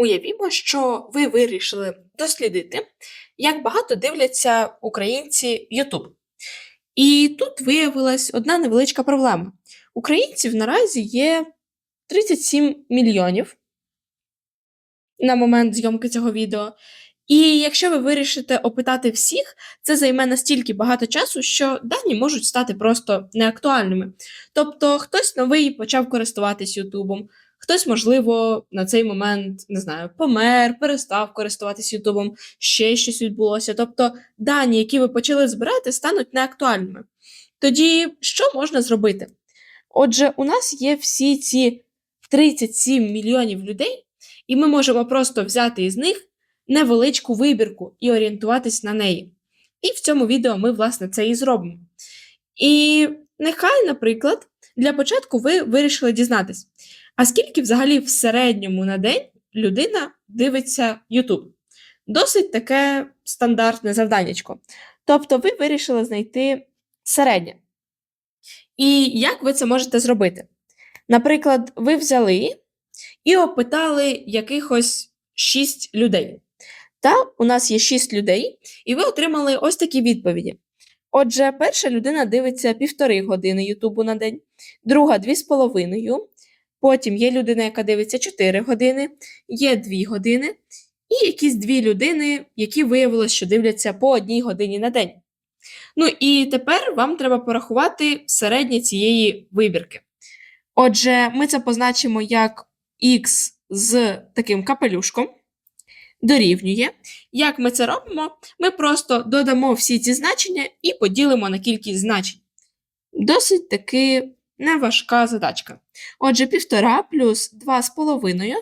Уявімо, що ви вирішили дослідити, як багато дивляться українці YouTube. І тут виявилась одна невеличка проблема. Українців наразі є 37 мільйонів на момент зйомки цього відео. І якщо ви вирішите опитати всіх, це займе настільки багато часу, що дані можуть стати просто неактуальними. Тобто хтось новий почав користуватись Ютубом, хтось, можливо, на цей момент не знаю, помер, перестав користуватись Ютубом, ще щось відбулося. Тобто дані, які ви почали збирати, стануть неактуальними. Тоді що можна зробити? Отже, у нас є всі ці 37 мільйонів людей, і ми можемо просто взяти із них невеличку вибірку і орієнтуватись на неї. І в цьому відео ми, власне, це і зробимо. І нехай, наприклад, для початку ви вирішили дізнатись, а скільки взагалі в середньому на день людина дивиться YouTube? Досить таке стандартне завданнячко. Тобто ви вирішили знайти середнє. І як ви це можете зробити? Наприклад, ви взяли і опитали якихось 6 людей. Та у нас є 6 людей, і ви отримали ось такі відповіді. Отже, перша людина дивиться півтори години Ютубу на день, друга дві з половиною. Потім є людина, яка дивиться 4 години, є 2 години, і якісь дві людини, які виявилось, що дивляться по одній годині на день. Ну і тепер вам треба порахувати середнє цієї вибірки. Отже, ми це позначимо як Х з таким капелюшком дорівнює. Як ми це робимо? Ми просто додамо всі ці значення і поділимо на кількість значень. Досить таки неважка задачка. Отже, 1,5 плюс 2,5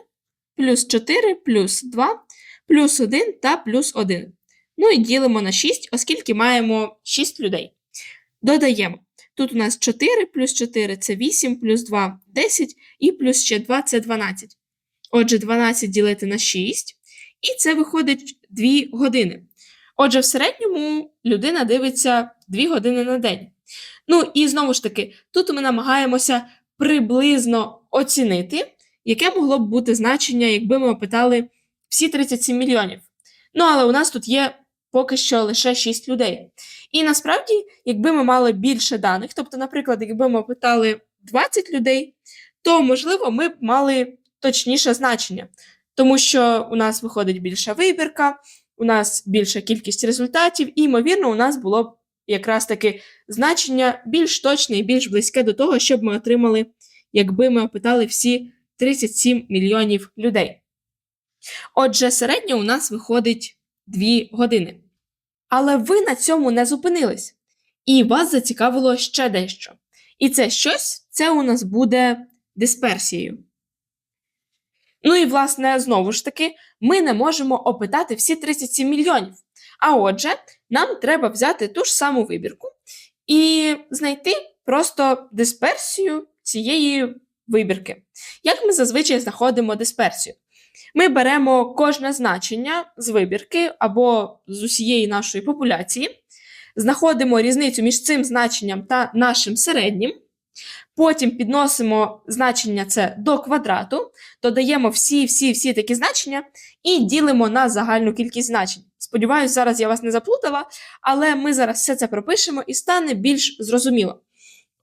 плюс 4 плюс 2 плюс 1 та плюс 1. Ну і ділимо на 6, оскільки маємо 6 людей. Додаємо. Тут у нас 4 плюс 4 це 8, плюс 2 10 і плюс ще 2 це 12. Отже, 12 ділити на 6, і це виходить 2 години. Отже, в середньому людина дивиться 2 години на день. Ну і знову ж таки, тут ми намагаємося приблизно оцінити, яке могло б бути значення, якби ми опитали всі 37 мільйонів. Ну, але у нас тут є поки що лише 6 людей. І насправді, якби ми мали більше даних, тобто, наприклад, якби ми опитали 20 людей, то, можливо, ми б мали точніше значення, тому що у нас виходить більша вибірка, у нас більша кількість результатів, і, ймовірно, у нас було б якраз таки значення більш точне і більш близьке до того, щоб ми отримали, якби ми опитали всі 37 мільйонів людей. Отже, середньо у нас виходить 2 години. Але ви на цьому не зупинились, і вас зацікавило ще дещо. І це щось це у нас буде дисперсією. Ну і, власне, знову ж таки, ми не можемо опитати всі 37 мільйонів. А отже, нам треба взяти ту ж саму вибірку і знайти просто дисперсію цієї вибірки. Як ми зазвичай знаходимо дисперсію? Ми беремо кожне значення з вибірки або з усієї нашої популяції, знаходимо різницю між цим значенням та нашим середнім. Потім підносимо значення це до квадрату, додаємо всі-всі-всі такі значення і ділимо на загальну кількість значень. Сподіваюсь, зараз я вас не заплутала, але ми зараз все це пропишемо і стане більш зрозуміло.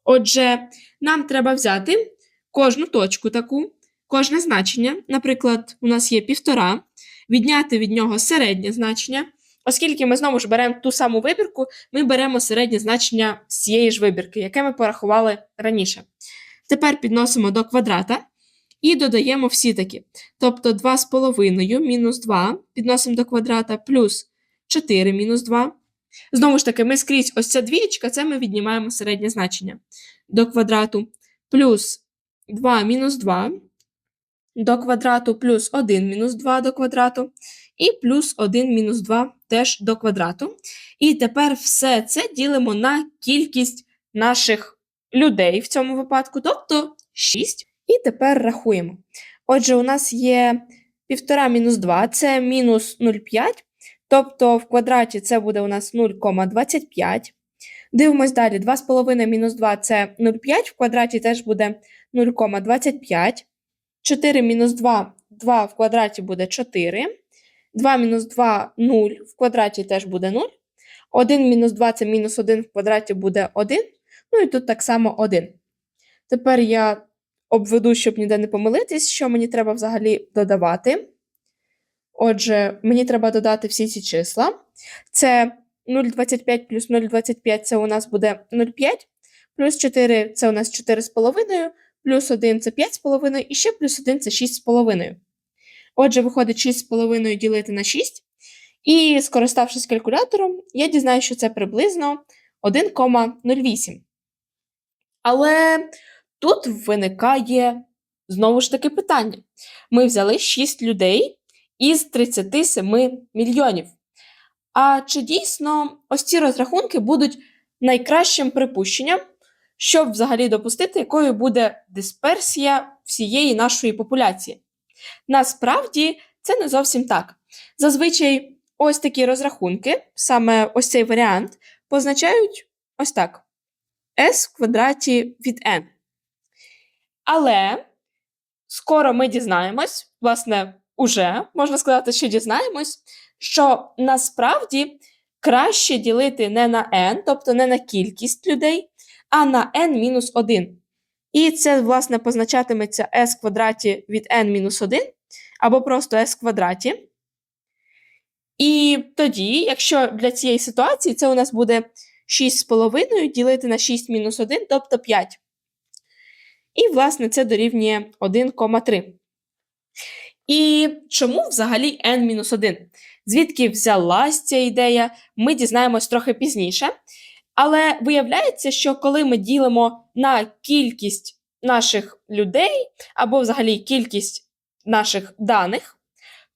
Отже, нам треба взяти кожну точку таку, кожне значення. Наприклад, у нас є півтора, відняти від нього середнє значення. Оскільки ми знову ж беремо ту саму вибірку, ми беремо середнє значення з цієї ж вибірки, яке ми порахували раніше. Тепер підносимо до квадрата і додаємо всі такі. Тобто 2,5 мінус 2 підносимо до квадрата плюс 4 мінус 2. Знову ж таки, ми скрізь ось ця двієчка, це ми віднімаємо середнє значення до квадрату плюс 2 мінус 2 до квадрату плюс 1 мінус 2 до квадрату, і плюс 1 мінус 2 теж до квадрату. І тепер все це ділимо на кількість наших людей в цьому випадку, тобто 6. І тепер рахуємо. Отже, у нас є 1,5 мінус 2, це мінус 0,5. Тобто в квадраті це буде у нас 0,25. Дивимось далі. 2,5 мінус 2 це 0,5, в квадраті теж буде 0,25. 4 мінус 2, 2 в квадраті буде 4. 2 мінус 2 0 в квадраті теж буде 0. 1 мінус 2 це мінус 1 в квадраті буде 1. Ну і тут так само 1. Тепер я обведу, щоб ніде не помилитись, що мені треба взагалі додавати. Отже, мені треба додати всі ці числа. Це 0,25 плюс 0,25 це у нас буде 0,5, плюс 4 це у нас 4,5, плюс 1 це 5,5 і ще плюс 1 це 6,5. Отже, виходить 6,5 ділити на 6. І скориставшись калькулятором, я дізнаюся, що це приблизно 1,08. Але тут виникає знову ж таки питання. Ми взяли 6 людей із 37 мільйонів. А чи дійсно ось ці розрахунки будуть найкращим припущенням, щоб взагалі допустити, якою буде дисперсія всієї нашої популяції? Насправді це не зовсім так. Зазвичай ось такі розрахунки, саме ось цей варіант, позначають ось так: s в квадраті від n. Але скоро ми дізнаємось, власне, уже можна сказати, що дізнаємось, що насправді краще ділити не на n, тобто не на кількість людей, а на n-1. І це, власне, позначатиметься s квадраті від n-1, або просто s квадраті. І тоді, якщо для цієї ситуації це у нас буде 6,5 ділити на 6 мінус 1, тобто 5. І, власне, це дорівнює 1,3. І чому взагалі n-1? Звідки взялась ця ідея, ми дізнаємось трохи пізніше. Але виявляється, що коли ми ділимо на кількість наших людей, або взагалі кількість наших даних,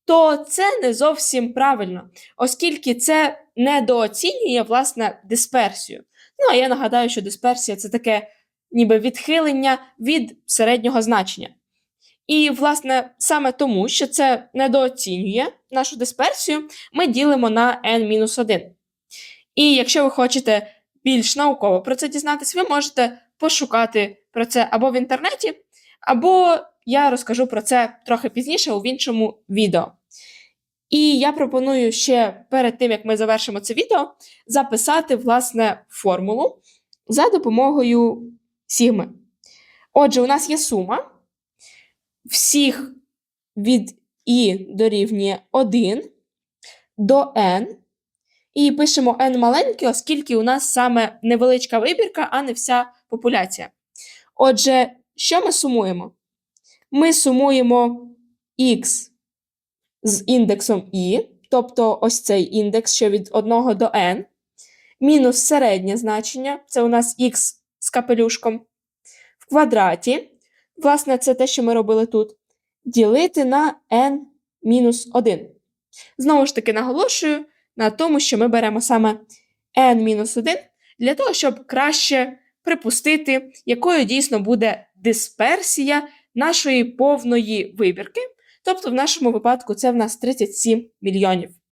то це не зовсім правильно, оскільки це недооцінює власне дисперсію. Ну, а я нагадаю, що дисперсія це таке ніби відхилення від середнього значення. І, власне, саме тому, що це недооцінює нашу дисперсію, ми ділимо на n-1. І якщо ви хочете більш науково про це дізнатись, ви можете пошукати про це або в інтернеті, або я розкажу про це трохи пізніше у іншому відео. І я пропоную ще перед тим, як ми завершимо це відео, записати власне формулу за допомогою сігми. Отже, у нас є сума всіх від і дорівнює 1 до n. І пишемо n маленьке, оскільки у нас саме невеличка вибірка, а не вся популяція. Отже, що ми сумуємо? Ми сумуємо x з індексом i, тобто ось цей індекс, що від 1 до n, мінус середнє значення, це у нас x з капелюшком, в квадраті. Власне, це те, що ми робили тут. Ділити на n-1. Знову ж таки, наголошую на тому, що ми беремо саме n-1 для того, щоб краще припустити, якою дійсно буде дисперсія нашої повної вибірки. Тобто, в нашому випадку це в нас 37 мільйонів.